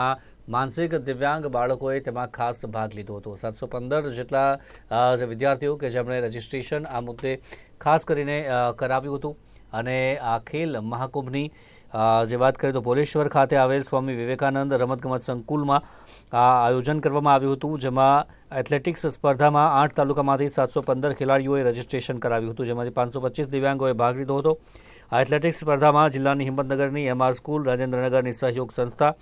માનસિક દિવ્યાંગ બાળકોએ તેમાં ખાસ ભાગ લીધો હતો. સાતસો પંદર જેટલા વિદ્યાર્થીઓ કે જેમણે રજિસ્ટ્રેશન આ મુદ્દે ખાસ કરીને કરાવ્યું હતું. અને આ ખેલ મહાકુંભની જે વાત કરીએ તો ભોલેશ્વર ખાતે આવેલ સ્વામી વિવેકાનંદ રમતગમત સંકુલમાં આ આયોજન કરવામાં આવ્યું હતું, જેમાં એથ્લેટિક્સ સ્પર્ધામાં આઠ તાલુકામાંથી સાતસો પંદર ખેલાડીઓએ રજીસ્ટ્રેશન કરાવ્યું હતું, જેમાંથી પાંચસો પચીસ દિવ્યાંગોએ ભાગ લીધો હતો. આ એથ્લેટિક્સ સ્પર્ધામાં જિલ્લાની હિંમતનગરની એમઆર સ્કૂલ, રાજેન્દ્રનગરની સહયોગ સંસ્થા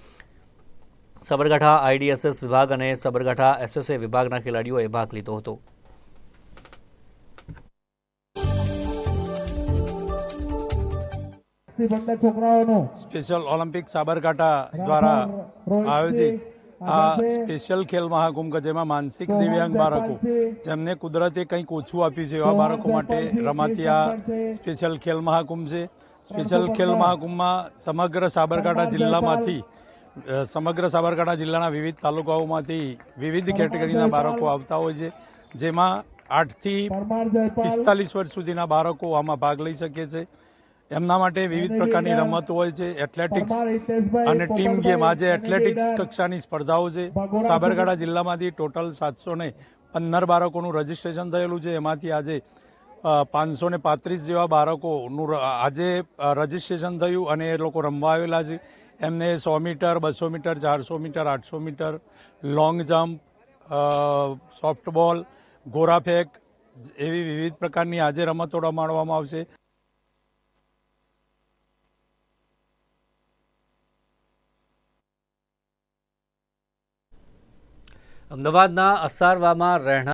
સાબરકાંઠા આઈડીએસએસ વિભાગ અને સાબરકાંઠા એસએસએ વિભાગના ખેલાડીઓએ ભાગ લીધો હતો. છોકરાઓનું સ્પેશિયલ ઓલિમ્પિક સાબરકાંઠા દ્વારા આયોજિત આ સ્પેશિયલ ખેલ મહાકુંભ કે જેમાં માનસિક દિવ્યાંગ બાળકો જેમને કુદરતે કંઈક ઓછું આપ્યું છે એવા બાળકો માટે રમાતી આ સ્પેશિયલ ખેલ મહાકુંભ છે. સ્પેશિયલ ખેલ મહાકુંભમાં સમગ્ર સાબરકાંઠા જિલ્લામાંથી સમગ્ર સાબરકાંઠા જિલ્લાના વિવિધ તાલુકાઓમાંથી વિવિધ કેટેગરીના બાળકો આવતા હોય છે જેમાં આઠથી પિસ્તાલીસ વર્ષ સુધીના બાળકો આમાં ભાગ લઈ શકે છે. એમના માટે વિવિધ પ્રકારની રમતો હોય છે એથ્લેટિક્સ અને ટીમ ગેમ. આજે એથ્લેટિક્સ કક્ષાની સ્પર્ધાઓ છે. સાબરકાંઠા જિલ્લામાંથી ટોટલ સાતસો ને પંદર બાળકોનું રજીસ્ટ્રેશન થયેલું છે. એમાંથી આજે પાંચસો ને પાંત્રીસ જેવા બાળકોનું આજે રજીસ્ટ્રેશન થયું અને એ લોકો રમવા આવેલા છે. એમને સો મીટર, બસો મીટર, ચારસો મીટર, આઠસો મીટર લોંગ જમ્પ સોફ્ટબોલ ગોરા ફેંક એવી વિવિધ પ્રકારની આજે રમતો રમાડવામાં આવશે. અમદાવાદના અસારવામાં રહેનાર